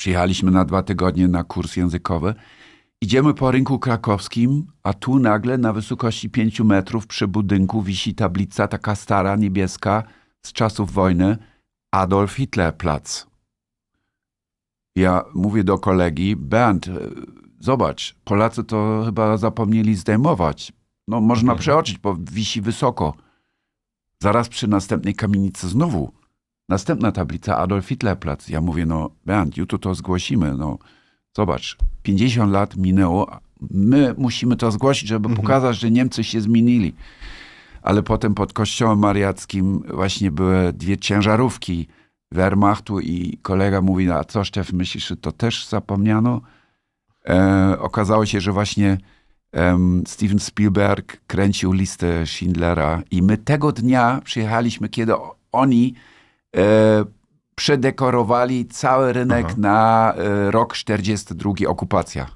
Przyjechaliśmy na dwa tygodnie na kurs językowy. Idziemy po rynku krakowskim, a tu nagle na wysokości pięciu metrów przy budynku wisi tablica taka stara, niebieska, z czasów wojny, Adolf Hitler Platz. Ja mówię do kolegi, Bernd, e, zobacz, Polacy to chyba zapomnieli zdejmować. No można przeoczyć, bo wisi wysoko. Zaraz przy następnej kamienicy znowu. Następna tablica Adolf Hitler Platz. Ja mówię, no Bernd, jutro to zgłosimy. No zobacz, 50 lat minęło, my musimy to zgłosić, żeby pokazać, że Niemcy się zmienili. Ale potem pod kościołem mariackim właśnie były dwie ciężarówki Wehrmachtu i kolega mówi, a co Szczef, myślisz, że to też zapomniano? E, okazało się, że właśnie em, Steven Spielberg kręcił listę Schindlera i my tego dnia przyjechaliśmy, kiedy oni przedekorowali cały rynek Aha. na e, rok 42 okupacja.